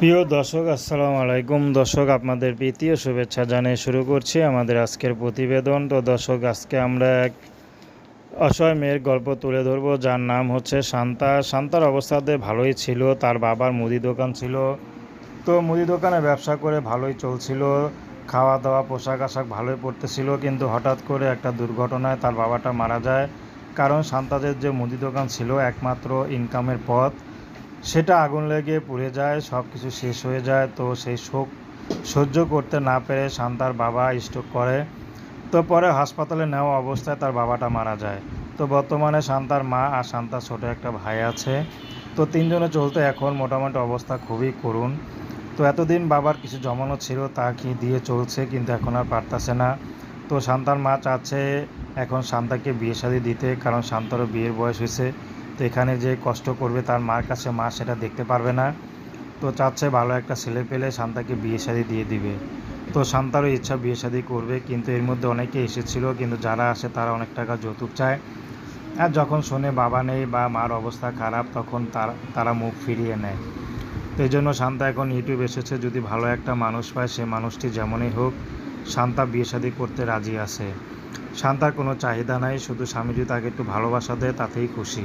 প্রিয় দর্শক, আসসালামু আলাইকুম। দর্শক, আপনাদের প্রীতি ও শুভেচ্ছা জানিয়ে শুরু করছি আমাদের আজকের প্রতিবেদন। তো দর্শক, আজকে আমরা এক অসহায় মেয়ের গল্প তুলে ধরবো। যার নাম হচ্ছে শান্তা। শান্তার অবস্থাতে ভালোই ছিল। তার বাবার মুদি দোকান ছিল। তো মুদি দোকানে ব্যবসা করে ভালোই চলছিল। খাওয়া দাওয়া পোশাক আশাক ভালোই পড়তেছিল কিন্তু হঠাৎ করে একটা দুর্ঘটনায় তার বাবাটা মারা যায়। কারণ শান্তাদের যে মুদি দোকান ছিল একমাত্র ইনকামের পথ সেটা আগুন লেগে পুড়ে যায় সব কিছু শেষ হয়ে যায়। তো সেই শোক সহ্য করতে না পেরে শান্তার বাবা স্ট্রোক করে। তো পরে হাসপাতালে নেওয়া অবস্থায় তার বাবাটা মারা যায়। তো বর্তমানে শান্তার মা আর শান্তার ছোট একটা ভাই আছে। তো তিনজনে চলতে এখন মোটামুটি অবস্থা খুবই করুণ। তো এতদিন বাবার কিছু জমানো ছিল তা কি দিয়ে চলছে কিন্তু এখন আর পারতাছে না। তো শান্তার মা চাচ্ছে এখন শান্তাকে বিয়ে শাদি দিতে কারণ শান্তারও বিয়ের বয়স হয়েছে। তো এখানে যে কষ্ট করবে তার মার কাছে মা সেটা দেখতে পারবে না। তো চাচ্ছে ভালো একটা ছেলে পেলে শান্তাকে বিয়ে শাদি দিয়ে দিবে। তো শান্তারও ইচ্ছা বিয়ে শাদি করবে, কিন্তু এর মধ্যে অনেকে এসেছিল, কিন্তু যারা আসে তারা অনেক টাকা যৌতুক চায়। আর যখন শোনে বাবা নেই বা মার অবস্থা খারাপ, তখন তারা তারা মুখ ফিরিয়ে নেয়। তো এই জন্য শান্তা এখন ইউটিউব এসেছে, যদি ভালো একটা মানুষ পায়, সে মানুষটি যেমনই হোক, শান্তা বিয়ে শাদি করতে রাজি আছে। শান্তার কোনো চাহিদা নাই, শুধু স্বামী যদি তাকে একটু ভালোবাসা দেয়, তাতেই খুশি।